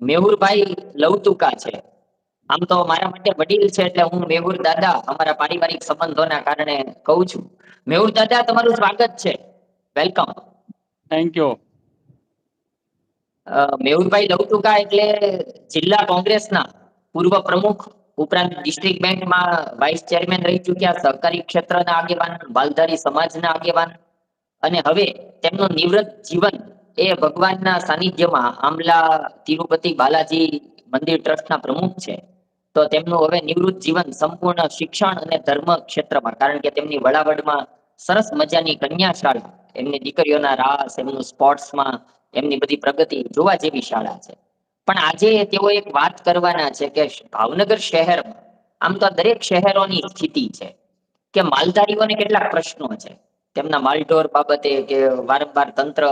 મેહુરભાઈ લવતુકા છે. આમ તો મારા માટે વડીલ છે એટલે હું મેહુર દાદા અમારા પારિવારિક સંબંધોના કારણે કહું છું. મેહુર દાદા તમારું સ્વાગત છે. વેલકમ થેન્ક યુ મેહુરભાઈ લવતુકા એટલે જિલ્લા કોંગ્રેસના પૂર્વ પ્રમુખ ઉપરાંત ડિસ્ટ્રિક્ટ બેંકમાં વાઇસ ચેરમેન રહી ચૂક્યા સહકારી ક્ષેત્રના આગેવાન વાલધારી સમાજના આગેવાન. અને હવે તેમનું નિવૃત્ત જીવન એ ભગવાનના સાનિધ્યમાં આમલા તિરુપતિ બાલાજી મંદિર ટ્રસ્ટના પ્રમુખ છે. તો તેમનું હવે નિવૃત્ત જીવન સંપૂર્ણ શિક્ષણ અને ધર્મ ક્ષેત્રમાં, કારણ કે તેમની વડાવડમાં સરસ મજાની કન્યા શાળા એમની દીકરીઓના રાસ, એમનું સ્પોર્ટ્સમાં, એમની બધી પ્રગતિ જોવા જેવી શાળા છે. પણ આજે તેઓ એક વાત કરવાના છે કે ભાવનગર શહેરમાં, આમ તો દરેક શહેરોની સ્થિતિ છે, કે માલધારીઓને કેટલાક પ્રશ્નો છે. તેમના માલઢોર બાબતે કે વારંવાર તંત્ર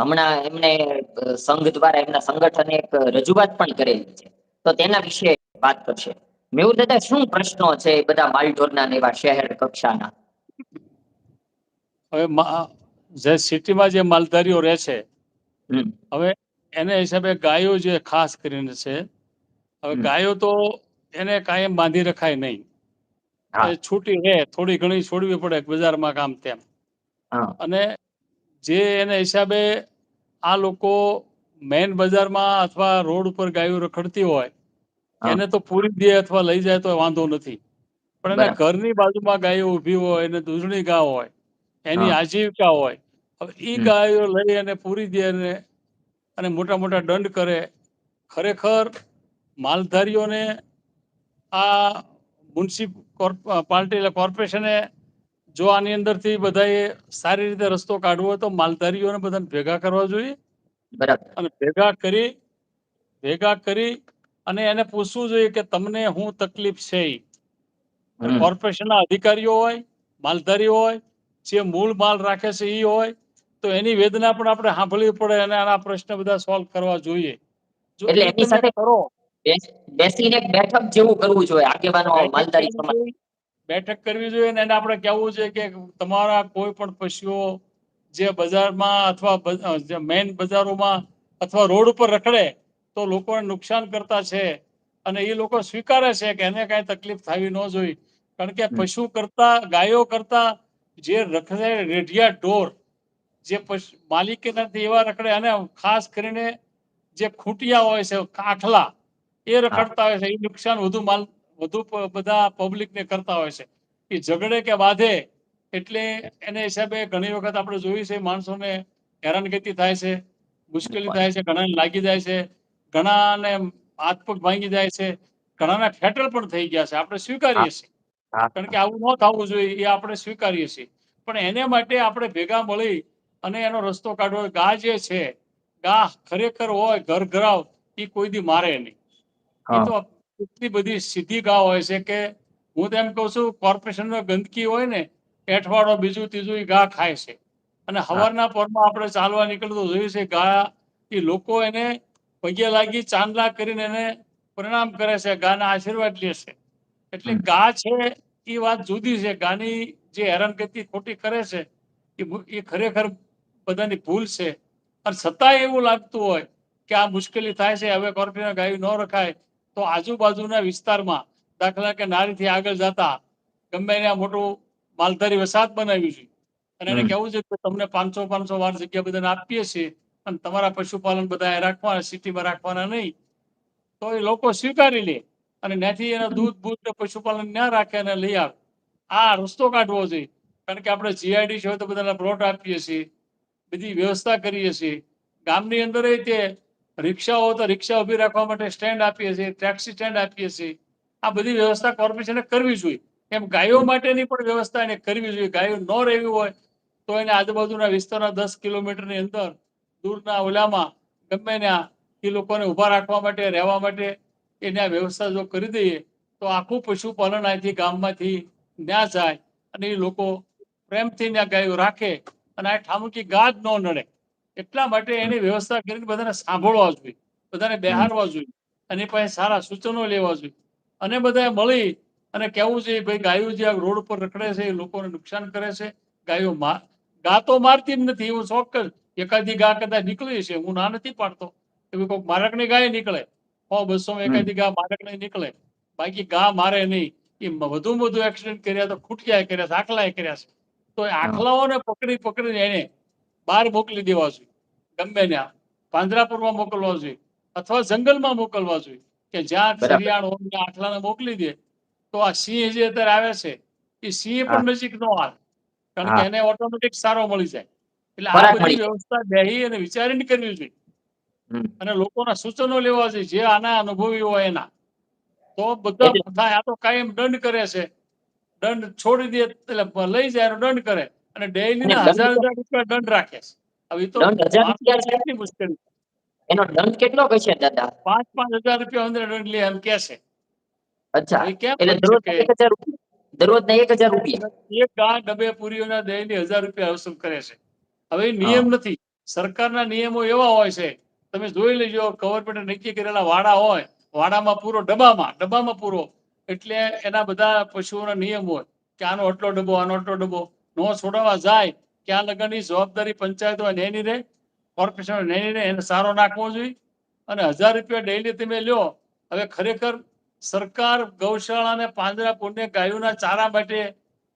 હમણાં એમને સંઘ દ્વારા એમના સંગઠને એક રજૂઆત પણ કરેલી છે. તો તેના વિશે વાત કરશે. મેહુલ દાદા શું પ્રશ્નો છે બધા માલઢોરના ને એવા શહેર કક્ષાના? હવે જે સિટીમાં જે માલધારીઓ રહે છે હવે એને હિસાબે ગાયો જે ખાસ કરીને છે હવે ગાયો તો એને કાયમ બાંધી રખાય નહીં. છૂટી રહે થોડી ઘણી છોડવી પડે બજારમાં કામ તેમ. અને જે એને હિસાબે આ લોકો મેન બજારમાં અથવા રોડ ઉપર ગાયો રખડતી હોય એને તો પૂરી દે અથવા લઈ જાય તો વાંધો નથી. પણ એના ઘરની બાજુમાં ગાયો ઊભી હોય એને દૂધણી ગા હોય એની આજીવિકા હોય હવે એ ગાયો લઈ અને પૂરી દે અને અને મોટા મોટા દંડ કરે. ખરેખર માલધારીઓને આ મ્યુનિસિપ પાર્ટી એટલે કોર્પોરેશને જો આની અંદરથી બધાએ સારી રીતે રસ્તો કાઢવો હોય તો માલધારીઓને બધાને ભેગા કરવા જોઈએ. બરાબર. અને ભેગા કરી ભેગા કરી અને એને પૂછવું જોઈએ કે તમને શું તકલીફ છે કોર્પોરેશનના અધિકારીઓ હોય માલધારી હોય જે મૂળ માલ રાખે છે એ હોય તો એની વેદના પણ આપણે સાંભળવી પડે અને આના પ્રશ્ન બધા સોલ્વ કરવા જોઈએ. એટલે એની સાથે કરો બેસીને બેઠક જેવું કરવું જોઈએ આગેવાનો માલધારી સમાજ. જોઈએ, બેઠક કરવી જોઈએ અને એને આપણે કહેવું જોઈએ કે તમારા કોઈ પણ પશુઓ જે બજારમાં અથવા મેઇન બજારોમાં અથવા રોડ ઉપર રખડે તો લોકોને નુકસાન કરતા છે અને એ લોકો સ્વીકારે છે કે એને કાંઈ તકલીફ થવી ન જોઈએ. કારણ કે પશુ કરતા ગાયો કરતા જે રખડે રેઢિયા ઢોર જે પશુ માલિકી નથી એવા રખડે અને ખાસ કરીને જે ખૂંટિયા હોય છે કાઠલા એ રખડતા હોય છે એ નુકસાન વધુ માલ વધુ બધા પબ્લિકને કરતા હોય છે. એ ઝઘડે કે બાંધે એટલે એને હિસાબે ઘણી વખત આપણે જોયું છે માણસોને હેરાનગતિ થાય છે મુશ્કેલી થાય છે ઘણાને લાગી જાય છે ઘણાને હાથ પગ ભાંગી જાય છે ઘણાના ફેટલ પણ થઈ ગયા છે. આપણે સ્વીકારીએ છીએ. કારણ કે આવું ન થવું જોઈએ એ આપણે સ્વીકારીએ છીએ. પણ એને માટે આપણે ભેગા મળી અને એનો રસ્તો કાઢવો ગા જે છે ગા ખરેખર હોય ઘર ઘરાવ એ કોઈ દી મારે નહીં. એ તો એટલી બધી સીધી ગા હોય છે કે હું તો એમ કહું છું કોર્પોરેશનમાં ગંદકી હોય ને એઠવાડો બીજું ત્રીજું એ ગા ખાય છે. અને હવારના પરમાં આપણે ચાલવા નીકળતું જોયું છે ગા એ લોકો એને પગે લાગી ચાંદલા કરીને એને પ્રણામ કરે છે ગાના આશીર્વાદ લે છે. એટલે ગા છે એ વાત જુદી છે ગાની જે હેરાનગતિ ખોટી કરે છે એ એ ખરેખર બધાની ભૂલ છે. અને છતાંય એવું લાગતું હોય કે આ મુશ્કેલી થાય છે હવે કોર્પોરેશન ગાયું ન રખાય તો આજુબાજુના વિસ્તારમાં દાખલા કે નારીથી આગળ જતા ગમે એને મોટું માલધારી વસાહત બનાવ્યું છે. અને એને. કહેવું છે કે તમને પાંચસો પાંચસો વાર જગ્યા બધાને આપીએ છીએ અને તમારા પશુપાલન બધા રાખવાના સિટીમાં રાખવાના નહીં. તો એ લોકો સ્વીકારી લે અને ત્યાંથી એના દૂધ બૂધ ને પશુપાલન ના રાખે અને લઈ આવે. આ રસ્તો કાઢવો જોઈએ કારણ કે આપણે જીઆઈડી છે તો બધાને પ્લોટ આપીએ છીએ. બધી વ્યવસ્થા કરીએ છીએ. ગામની અંદર તે રિક્ષાઓ તો રિક્ષા ઊભી રાખવા માટે સ્ટેન્ડ આપીએ છીએ ટેક્સી સ્ટેન્ડ આપીએ છીએ. આ બધી વ્યવસ્થા કોર્પોરેશને કરવી જોઈએ. એમ ગાયો માટેની પણ વ્યવસ્થા એને કરવી જોઈએ. ગાયો ન રહેવી હોય તો એને આજુબાજુના વિસ્તારના દસ કિલોમીટરની અંદર દૂરના ઓલામાં ગમે ત્યાં એ લોકોને ઊભા રાખવા માટે, રહેવા માટે એને આ વ્યવસ્થા જો કરી દઈએ, તો આખું પશુપાલન અહીંથી ગામમાંથી ન્યા જાય અને એ લોકો પ્રેમથી ત્યાં ગાયો રાખે અને આ ઠામુકી ગાજ ન નડે. એટલા માટે એની વ્યવસ્થા કરીને બધાને સાંભળવા જોઈએ બધાને બેહારવા જોઈએ અને પાસે સારા સૂચનો લેવા જોઈએ. અને બધાએ મળી અને કહેવું છે ભાઈ ગાયો જે રોડ ઉપર રખડે છે એ લોકોને નુકસાન કરે છે. ગાયો મા ગા તો મારતી જ નથી એવું ચોક્કસ. એકાદી ગા કદાચ નીકળી છે હું ના નથી પાડતો. એવી કોઈક મારકની ગાય નીકળે. હો બસો એકાદી ગા મારકની નીકળે. બાકી ગા મારે નહીં. એ વધુ વધુ એક્સિડન્ટ કર્યા તો ખૂટિયા કર્યા આખલા કર્યા છે. તો એ આખલાઓને પકડી પકડીને એને બહાર મોકલી દેવા જોઈએ. ગમે ત્યાં. પાંજરાપુરમાં મોકલવા જોઈએ. અથવા જંગલમાં મોકલવા જોઈએ. કે જ્યાં બરાબર. હોય આઠલાને મોકલી દે. તો આ સિંહ જે અત્યારે આવે છે એ સિંહ પણ નજીક ન આવે. કારણ કે એને ઓટોમેટિક સારો મળી જાય. એટલે આ બધી વ્યવસ્થા બેહી અને વિચારીને કરવી જોઈએ. અને લોકોના સૂચનો લેવા જોઈએ જે આના અનુભવી હોય એના. તો બધા આ તો કાયમ દંડ કરે છે. દંડ છોડી દે એટલે લઈ જાય દંડ કરે. અને ડેઈલી ના હજાર હજાર રૂપિયા દંડ રાખે છે. હવે તો છે? કેટલી મુશ્કેલી. એનો દંડ કેટલો હશે દાદા? પાંચ પાંચ હજાર રૂપિયા અંદર દંડ લે એમ કે છે. અચ્છા. એટલે દરરોજ એક હજાર દરરોજ ના એક હજાર રૂપિયા? એક ગા ડબે પૂરીઓના દહીંની હજાર રૂપિયા વસૂલ કરે છે. હવે એ નિયમ નથી. સરકારના નિયમો એવા હોય છે. તમે જોઈ લેજો ગવર્મેન્ટ નક્કી કરેલા વાડા હોય. વાડામાં પૂરો ડબ્બામાં ડબ્બામાં પૂરો. એટલે એના બધા પશુઓના નિયમ હોય કે આનો આટલો ડબ્બો આનો આટલો ડબ્બો. નો છોડવા જાય ક્યાં લગનની જવાબદારી પંચાયત હોય એની રહે કોર્પોરેશન નહીં રહે એને સારો નાખવો જોઈએ. અને હજાર રૂપિયા ડેઈલી તમે લ્યો હવે ખરેખર સરકાર ગૌશાળા અને પાંજરાપોળને ગાયોના ચારા માટે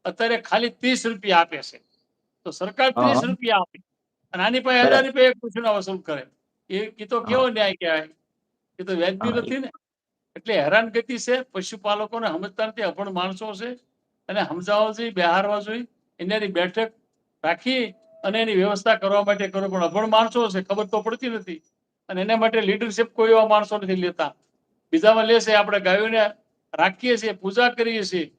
અત્યારે ખાલી ત્રીસ રૂપિયા આપે છે. તો સરકાર ત્રીસ રૂપિયા આપે. અને આની પાસે હજાર રૂપિયા એક વસૂલ કરે. એ એ તો કેવો ન્યાય કહેવાય? એ તો વ્યાજબી નથી ને. એટલે હેરાનગતિ છે પશુપાલકોને સમજતા નથી અભણ માણસો છે. અને સમજાવવા જોઈએ બહારવા જોઈએ. એની બેઠક રાખી અને એની વ્યવસ્થા કરવા માટે કરો પણ અભણ માણસો છે ખબર તો પડતી નથી. અને એના માટે લીડરશીપ કોઈ એવા માણસો નથી લેતા. બીજામાં લેશે આપણે ગાયોને રાખીએ છીએ પૂજા કરીએ છીએ.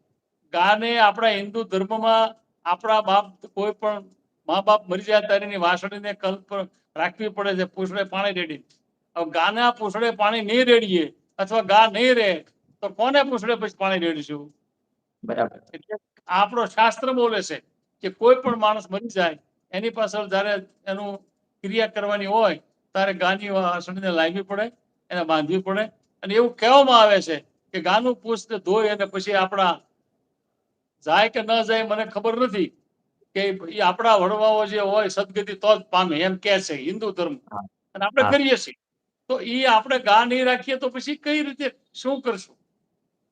ગાને આપણા હિન્દુ ધર્મમાં આપણા બાપ કોઈ પણ મા બાપ મરી જાય ત્યારે એની વાસણીને કલ્પ રાખવી પડે છે પૂછડે પાણી રેડી. હવે ગાના પૂછડે પાણી નહીં રેડીએ અથવા ગા નહીં રહે તો કોને પૂછડે પછી પાણી રેડીશું? બરાબર. એટલે આપણો શાસ્ત્ર બોલે છે કે કોઈ પણ માણસ મરી જાય એની પાછળ જ્યારે એનું ક્રિયા કરવાની હોય ત્યારે ગાની વાસળીને લાવવી પડે એને બાંધવી પડે. અને એવું કહેવામાં આવે છે કે ગાનું પૂછ ધોઈ અને પછી આપણા જાય કે ન જાય મને ખબર નથી કે એ આપણા વડવાઓ જે હોય સદગતિ તો જ પામે એમ કે છે હિન્દુ ધર્મ. અને આપણે. કરીએ છીએ. તો એ આપણે ગા નહીં રાખીએ તો પછી કઈ રીતે શું કરશું?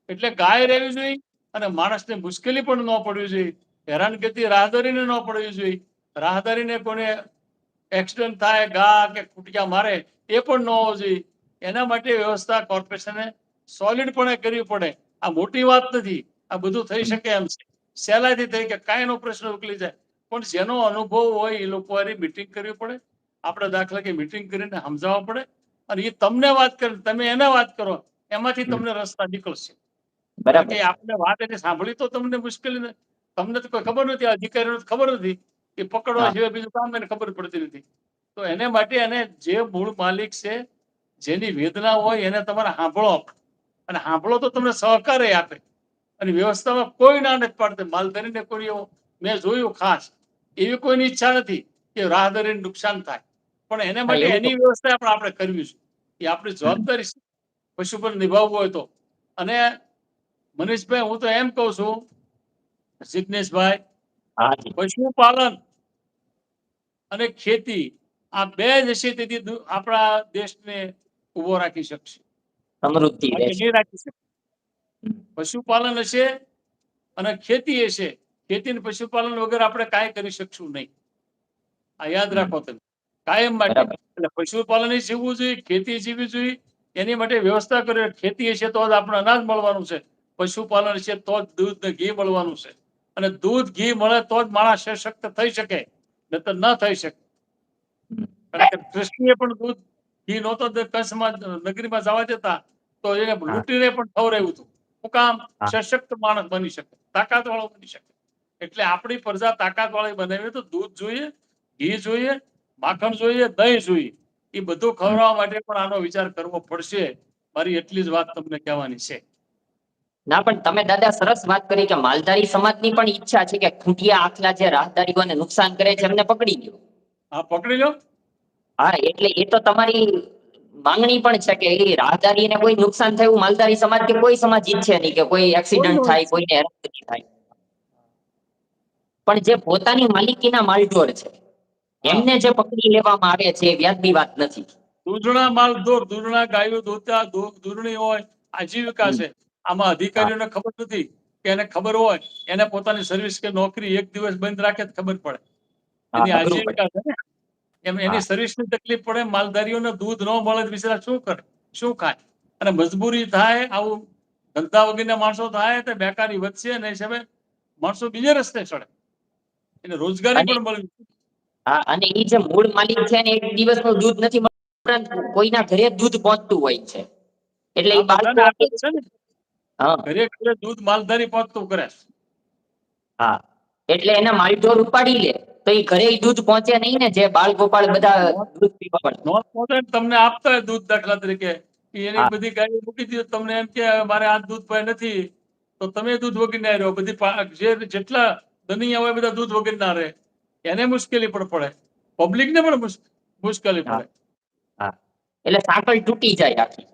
એટલે ગાય રહેવી જોઈએ અને માણસને મુશ્કેલી પણ ન પડવી જોઈએ. હેરાનગતિ, રાહદારીને ન પડવી જોઈએ. રાહદારીને કોને એક્સિડન્ટ થાય, ગા કે ખૂટિયા મારે, એ પણ ન હોવો જોઈએ. એના માટે વ્યવસ્થા કોર્પોરેશને સોલિડપણે કરવી પડે. આ મોટી વાત નથી. આ બધું થઈ શકે એમ છે. સહેલાઈથી થઈ કે કાંઈ નો પ્રશ્ન ઉકલી જાય. પણ જેનો અનુભવ હોય એ લોકો મિટિંગ કરવી પડે. આપણે દાખલા કે મીટિંગ કરીને સમજાવવા પડે. અને એ તમને વાત કરે, તમે એને વાત કરો, એમાંથી તમને રસ્તા નીકળશે. બરાબર. આપણે વાત એને સાંભળી તો તમને મુશ્કેલી તમને તો કોઈ ખબર નથી અધિકારીઓને ખબર નથી કે પકડવા સિવાય બીજું કામ એને ખબર પડતી નથી. તો એને માટે એને જે મૂળ માલિક છે જેની વેદના હોય એને તમારે સાંભળો. અને સાંભળો તો તમને સહકાર આપે. અને વ્યવસ્થામાં કોઈ ના નથી પાડતું. માલધારીને કોઈ એવો મેં જોયું ખાસ. એવી કોઈની ઈચ્છા નથી કે રાહદારીને નુકસાન થાય. પણ એને માટે એની વ્યવસ્થા પણ આપણે કરવી છે. એ આપણી જવાબદારી છે. પશુપાલન નિભાવવું હોય તો. અને મનીષભાઈ હું તો એમ કહું છું જિજ્ઞેશભાઈ પશુપાલન અને ખેતી આ બે જ હશે તેથી આપણા દેશને ઊભો રાખી શકશે. સમૃદ્ધિ રાખી પશુપાલન હશે અને ખેતી હશે. ખેતી પશુપાલન વગર આપણે કાંઈ કરી શકશું નહીં. આ યાદ રાખો તમે. કાયમ માટે એટલે પશુપાલન જીવવું જોઈએ ખેતી જીવવી જોઈએ. એની માટે વ્યવસ્થા કરે ખેતી હશે તો જ આપણે અનાજ મળવાનું છે. પશુપાલન છે તો જ દૂધ ને ઘી મળવાનું છે. અને દૂધ ઘી મળે તો જ માણસ સશક્ત થઈ શકે નહીતર ન થઈ શકે. કારણ કે કૃષ્ણએ પણ દૂધ ઘી નહોતો તે કંસમાં નગરીમાં જવા જતા તો એને લૂંટીને પણ ઠવરાયું હતું. શું કામ? સશક્ત માણસ બની શકે તાકાત વાળો બની શકે. એટલે આપણી પ્રજા તાકાત વાળી બનાવી તો દૂધ જોઈએ ઘી જોઈએ માખણ જોઈએ દહીં જોઈએ. એ બધું ખવડાવવા માટે પણ આનો વિચાર કરવો પડશે. મારી એટલી જ વાત તમને કહેવાની છે. ના પણ તમે દાદા સરસ વાત કરી કે માલધારી સમાજની પણ ઈચ્છા છે કે ખૂંટિયા આખલા જે રાહદારીઓને નુકસાન કરે છે એમને પકડી લ્યો. હા પકડી લો હા એટલે એ તો તમારી માંગણી પણ છે કે એ રાહદારીને કોઈ નુકસાન થયું માલધારી સમાજ કે કોઈ સમાજ ઈચ્છે નહીં કે કોઈ એક્સિડન્ટ થાય. કોઈને હેરાનગતિ થાય. પણ જે પોતાની માલિકીના માલઢોર છે એમને જે પકડી લેવામાં આવે છે એ વ્યાજબી વાત નથી. દૂધણા માલધોર દૂધણા ગાયો દોતા દૂધણી હોય આજીવિકા છે. આમાં અધિકારીઓને ખબર નથી કે એને ખબર હોય એને પોતાની સર્વિસ કે નોકરી એક દિવસ બંધ રાખે તો ખબર પડે. એની. આજીવિકા છે ને. એમ એની. સર્વિસની તકલીફ પડે માલધારીઓને દૂધ ન મળે બિચારા શું કરે? શું ખાય? અને મજબૂરી થાય આવું ધંધા વગરના માણસો થાય તો બેકારી વધશે અને હિસાબે માણસો બીજે રસ્તે ચડે. એને રોજગારી પણ મળવી હા અને એ જે મૂળ માલિક છે ને એક દિવસનું દૂધ નથી મળતું કોઈના ઘરે દૂધ પહોંચતું હોય છે. એટલે એ બાળકો ઘરે ઘરે દૂધ માલધારી પહોંચતું કરે. હા. એટલે એને માલઢોર ઉપાડી લે. તો એ ઘરે દૂધ પહોંચે નહીં ને જે બાળ ગોપાળ બધા દૂધ પીવા પડે પહોંચે તમને આપતા હોય દૂધ દાખલા તરીકે. એની બધી ગાય મૂકી દીધી તમને એમ કે મારે આ દૂધ ભાઈ નથી. તો તમે દૂધ વગર ના રહ્યો બધી જે જેટલા દનિયા હોય બધા દૂધ વગર ના રહે. એને મુશ્કેલી પણ પડે. પબ્લિક ને પણ મુશ- મુશ્કેલી હા. પડે. એટલે સાંકળ તૂટી જાય આખી.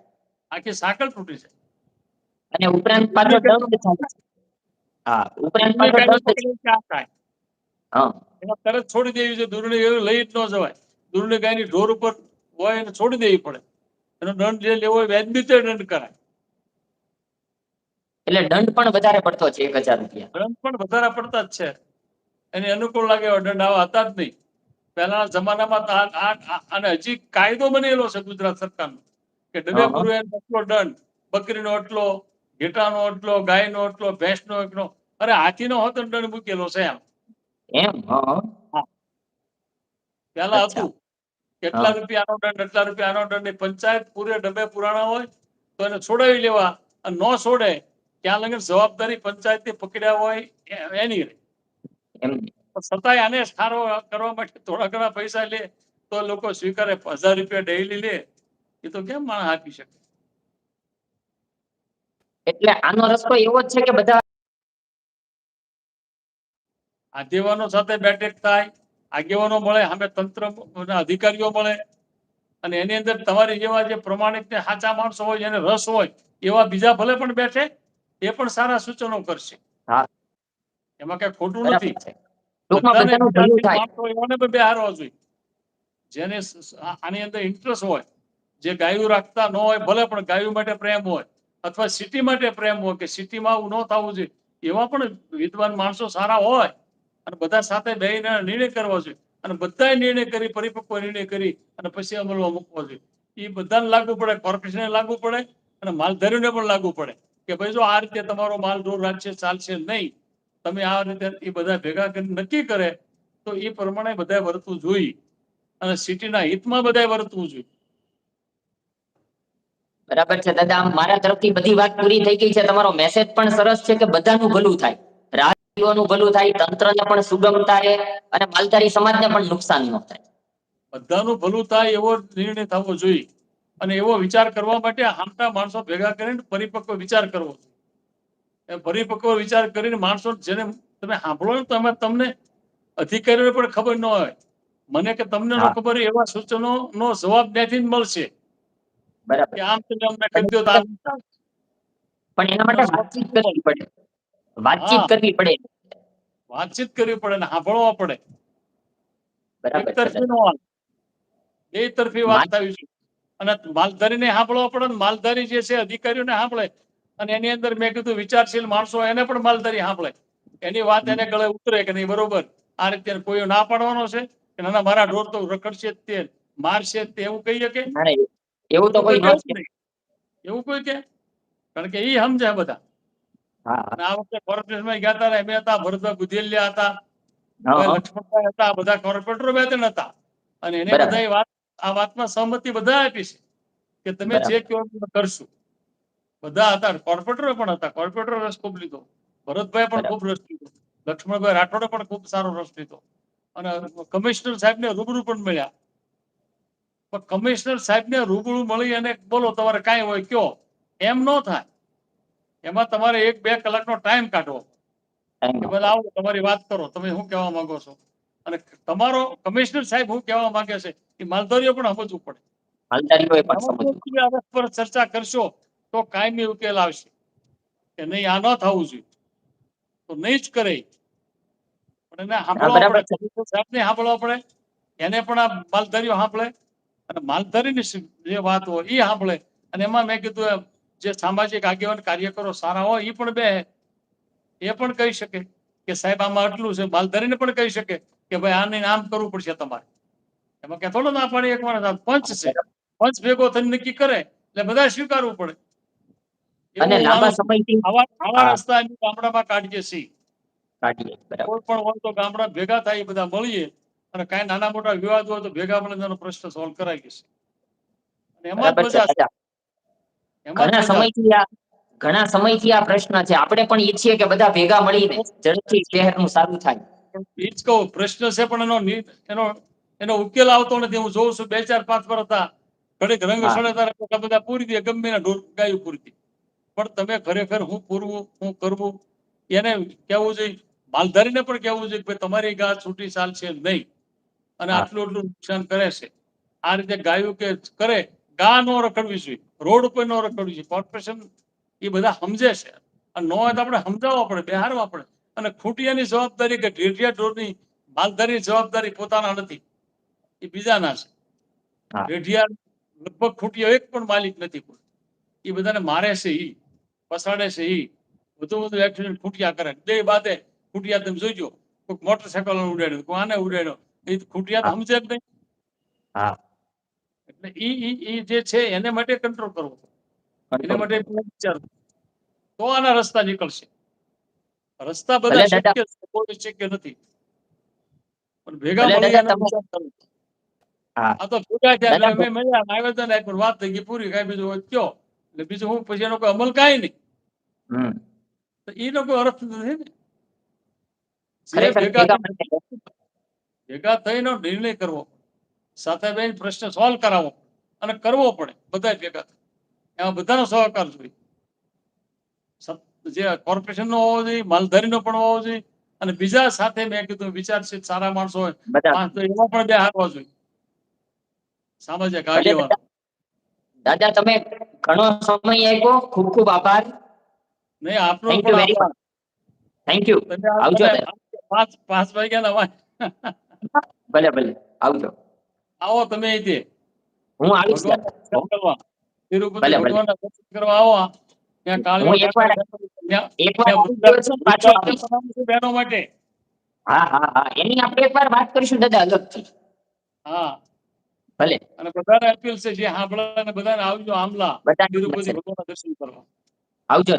આખી સાંકળ તૂટી જાય. અને ઉપરાંત પાછો દંડ થાય છે. હા ઉપરાંત પાછો દંડ થાય. હા. તરત છોડી દેવી છે દૂરણી એવું લઈ જ ન જવાય. દૂરણી ગાયની ઢોર ઉપર હોય એને છોડી દેવી પડે. એનો દંડ જે લેવો હોય વ્યાજબી તે દંડ કરાય. એટલે દંડ પણ વધારે પડતો છે એક હજાર રૂપિયા. દંડ પણ વધારે પડતા જ છે. એને અનુકૂળ લાગે એવા દંડ આવા હતા જ નહીં. પહેલાના જમાનામાં અને હજી કાયદો બનેલો છે ગુજરાત સરકારનો કે ડબે. પૂર્વે એટલો દંડ બકરીનો એટલો ઘેટાનો એટલો ગાયનો એટલો ભેંસનો એટલો. અરે હાથીનો હતો દંડ મૂકેલો છે એમ. એમ? પેલા. હતું. કેટલા. રૂપિયાનો દંડ એટલા રૂપિયાનો દંડ. પંચાયત પૂરે ડબે પુરાણા હોય તો એને છોડાવી લેવા. અને ન છોડે ત્યાં લગન જવાબદારી પંચાયતની પકડ્યા હોય એની રે છતાંય આને સારો કરવા માટે થોડા ઘણા પૈસા લે તો લોકો સ્વીકારે. હજાર રૂપિયા ડેઈલી લે. એ તો કેમ માણસ આપી શકે? એટલે આનો રસ્તો એવો જ છે કે બધા આગેવાનો સાથે બેઠક થાય આગેવાનો મળે સામે તંત્ર અધિકારીઓ મળે. અને એની અંદર તમારી જેવા જે પ્રમાણિક ને સાચા માણસો હોય એને રસ હોય એવા બીજા ભલે પણ બેઠે એ પણ સારા સૂચનો કરશે. એમાં કઈ ખોટું નથી. જોઈએ. જેને આની અંદર ઇન્ટરેસ્ટ હોય જે ગાયું રાખતા ન હોય ભલે પણ ગાયું માટે પ્રેમ હોય અથવા સિટી માટે પ્રેમ હોય કે સિટીમાં આવું ન થવું જોઈએ, એવા પણ વિદ્વાન માણસો સારા હોય અને બધા સાથે બેહીને નિર્ણય કરવા જોઈએ અને બધાએ નિર્ણય કરી, પરિપક્વ નિર્ણય કરી અને પછી અમલમાં મૂકવો જોઈએ. એ બધાને લાગુ પડે કોર્પોરેશનને લાગુ પડે અને માલધારીઓને પણ લાગુ પડે કે ભાઈ જો આ રીતે તમારો માલ દૂર રાખશે, ચાલશે નહીં, તમે આ રીતે એ બધા ભેગા કરી નક્કી કરે, તો એ પ્રમાણે બધાએ વર્તવું જોઈએ અને સિટીના હિતમાં બધાએ વર્તવું જોઈએ. બરાબર છે? દાદા મારા તરફથી બધી વાત પૂરી થઈ ગઈ છે. તમારો મેસેજ પણ સરસ છે કે બધાનું ભલું થાય. રાજકીયોનું ભલું થાય તંત્રને પણ સુગમતા રહે અને માલધારી સમાજને પણ નુકસાન ન થાય. બધાનું ભલું થાય એવો નિર્ણય થવો જોઈએ. અને એવો વિચાર કરવા માટે આમતા માણસો ભેગા કરીને પરિપક્વ વિચાર કરવો જોઈએ. પરિપક્વ વિચાર કરીને માણસો જેને તમે સાંભળો ને તો એમાં તમને અધિકારીઓને પણ ખબર ન હોય. મને કે તમને ન ખબર એવા સૂચનો નો જવાબ ત્યાંથી મળશે. બરાબર. પણ એના માટે વાતચીત કરવી પડે. વાતચીત કરવી પડે. વાતચીત કરવી પડે ને સાંભળવા પડે. બરાબર છે બે તરફી વાત થવી જોઈએ અને માલધારીને સાંભળવા પડે ને માલધારી જે છે અધિકારીઓને સાંભળે. અને એની અંદર મેં કીધું વિચારશીલ માણસો એને પણ માલધારી સાંભળે. એની વાત એને ગળે ઉતરે કે નહીં બરોબર? આ રીતે કોઈ ના પાડવાનો છે કે ના મારા ઢોર તો રખડશે જ તે મારશે તે એવું કહી શકે? એવું તો કોઈ ન. એવું કોઈ કે? કારણ કે એ સમજે બધા. અને આ વખતે કોર્પોરેશનમાં ગયા હતા એમ હતા ભરતભાઈ બુધેલિયા હતા. લક્ષ્મણભાઈ હતા બધા કોર્પોરેટરો બે ત્રણ હતા. અને એને બધા વાત આ વાતમાં સહમતિ બધા આપી છે કે તમે જે કહો કરશું. બધા હતા કોર્પોરેટરો પણ હતા. કોર્પોરેટરો રસ ખૂબ લીધો. ભરતભાઈ પણ. ખૂબ રસ લીધો. લક્ષ્મણભાઈ રાઠોડે પણ ખૂબ સારો રસ લીધો. અને કમિશનર સાહેબને રૂબરૂ પણ મળ્યા. પણ કમિશનર સાહેબને રૂબરૂ મળી અને બોલો તમારે કાંઈ હોય કયો? એમ ન થાય. એમાં તમારે એક બે કલાકનો ટાઈમ કાઢવો. બધા આવો તમારી વાત કરો તમે શું કહેવા માંગો છો? અને તમારો કમિશનર સાહેબ શું કહેવા માંગે છે? એ માલધારીઓ પણ સમજવું પડે. પર ચર્ચા કરશો તો કાયમી ઉકેલ આવશે. કે નહીં આ ન થવું જોઈએ. તો નહીં જ કરે. પણ એને સાંભળવા પડે. સાહેબને સાંભળવા પડે. એને પણ આ માલધારીઓ સાંભળે. અને માલધારીની જે વાત હોય એ સાંભળે. અને એમાં મેં કીધું એમ, જે સામાજિક આગેવાન કાર્યકરો સારા હોય એ પણ બે. એ પણ કહી શકે કે સાહેબ આમાં આટલું છે. માલધારીને પણ કહી શકે કે ભાઈ આને આમ કરવું પડશે તમારે. એમાં કે થોડો ના પાડી એક માણસ. પંચ છે. પંચ ભેગો થઈને નક્કી કરે એટલે બધા સ્વીકારવું પડે. અને લાંબા સમયથી આવા આવા રસ્તા ગામડામાં કાઢીએ છીએ. કાઢીએ કોઈ પણ હોય તો ગામડા ભેગા થાય એ બધા મળીએ. અને કઈ નાના મોટા વિવાદ હોય તો ભેગા મળે તેનો પ્રશ્ન સોલ્વ કરાઈ જશે ઘણા સમયથી આ ઘણા સમયથી આ પ્રશ્ન છે. આપણે પણ ઈચ્છીએ કે બધા ભેગા મળીને ઝડપથી શહેરનું સારું થાય. ઈ જ કહું પ્રશ્ન છે પણ એનો એનો એનો ઉકેલ આવતો નથી. હું જોઉં છું બે ચાર પાંચ પર હતા. ઘડીક રંગ સડે તારે બધા બધા પૂરી દે ગમે એના ઢોર ગાયું પૂરી દે પણ તમે ખરેખર હું પૂરવું હું કરવું? એને કહેવું જોઈએ. માલધારીને પણ કહેવું જોઈએ કે ભાઈ તમારી ગા છૂટી ચાલશે નહીં. અને આટલું આટલું નુકસાન કરે છે. આ રીતે ગાયું કે કરે ગા નો રખડવી જોઈએ રોડ ઉપર નો રખડવી જોઈએ. કોર્પોરેશન એ બધા સમજે છે. અને નો હોય તો આપણે સમજાવવા પડે બેહારવા પડે. અને ખૂટિયાની જવાબદારી કે ઢેઢિયા ઢોરની માલધારી જવાબદારી પોતાના નથી. એ બીજાના છે. ઢેઢિયા લગભગ ખૂટિયા એક પણ માલિક નથી કોઈ. એ બધાને મારે છે એ પસાડે છે ઈ. વધુ વધુ એક્સિડન્ટ ખૂટિયા કરે. બે બાદે ખૂટિયા તમે જોઈજો કોઈક મોટરસાયકલ ઉડાડ્યો કોઈ આને ઉડાડ્યો. એ ખૂટિયા સમજે જ નહીં. હા. એટલે ઈ ઈ ઈ જે છે એને માટે કંટ્રોલ કરવો એને માટે હું તો આના રસ્તા નીકળશે. રસ્તા બધા શક્ય છે કોઈ શક્ય નથી. પણ ભેગા મળી. આ તો ભેગા થયા દાદા, એટલે મેં મળ્યા આવેદન આપ્યું વાત થઈ ગઈ પૂરી કાંઈ બીજું હોય કયો. એટલે બીજું હું પછી એનો કોઈ અમલ કાંઈ નહીં. તો એનો કોઈ અર્થ નથી ને. ભેગા થઈને- નિર્ણય કરવો સાથે બેન પ્રશ્ન સોલ્વ કરાવવો અને કરવો પડે. બધા ભેગા થાય એમાં બધાનો સહકાર જોઈએ. જે કોર્પોરેશનનો હોવો જોઈએ માલધારીનો પણ હોવો જોઈએ અને બીજા સાથે મેં કીધું વિચારશીલ સારા માણસો હોય એવા પણ બે હારવા જોઈએ. સામાજિક આગેવાન. દાદા તમે ઘણો સમય આપ્યો. ખૂબ ખૂબ આભાર. નહીં આપનો થેન્ક યુ પણ થેન્ક યુ આવજો પાંચ પાંચ વાગ્યા વા- ભલે ભલે. આવજો. આવો તમે અહીંથી. હું આવીશ તિરુપતિ. ભગવાનના દર્શન કરવા આવો ત્યાં એકવાર- બહેનો માટે. હા હા હા. એની આપણે વાત કરીશું દાદા અલગથી. હા. ભલે. અને બધાને અપીલ છે જે સાંભળે બધાને આવજો આમલા તિરુપતિ ભગવાનના દર્શન કરવા. આવજો.